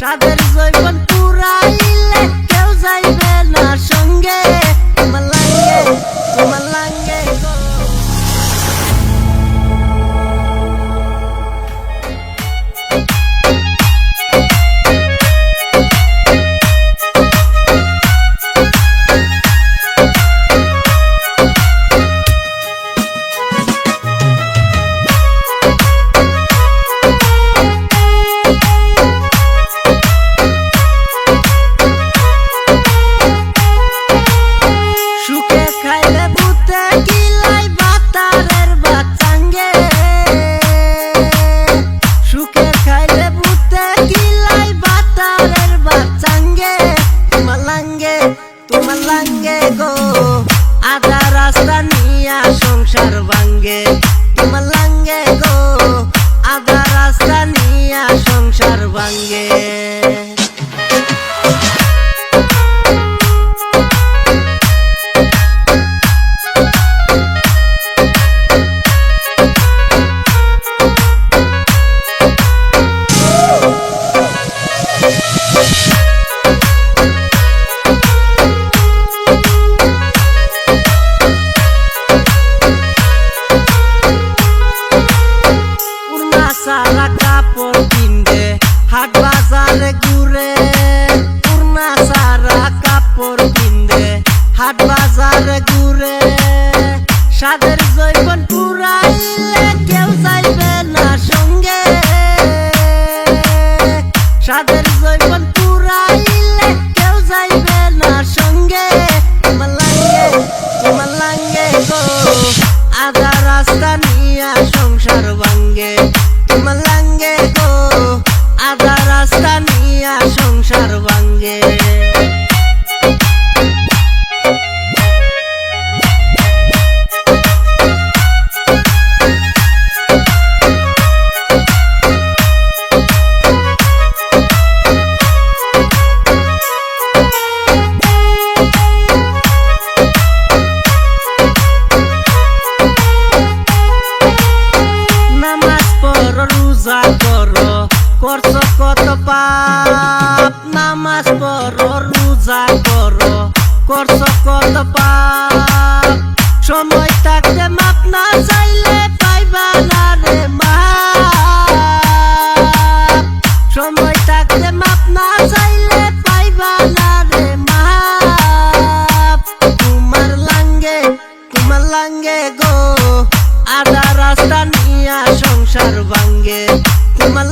সাদের জৈবন পুরাইলে কেউ যাইবে না। রাস্তা নিয়া সংসার ভাঙ্গে। তোমার লাঙ্গে গো আধা সংসার ভাঙ্গে। সাদের জৈবন পুরাইলে কেউ যাইবে না সঙ্গে। সাদের জৈবন পুরাইলে কেউ যাইবে না সঙ্গে। তোমার লাঙ্গে তোমার লাঙ্গে গো, আধা রাস্তা নিয়া সংসার ভাঙ্গে। তোমার রোজা করো করছ কত পাপ? নামাজ পড়ো রোজা করো করছ কত পাপ? সময় থাকতে মাপ না চাইলে পাইবা না রে মাপ সময় থাকতে মাপ না চাইলে পাইবা না রে মাপ তোমার লাঙ্গে তোমার লাঙ্গে গো। আধা রাস্তা সংসার ভাঙ্গে। তোমার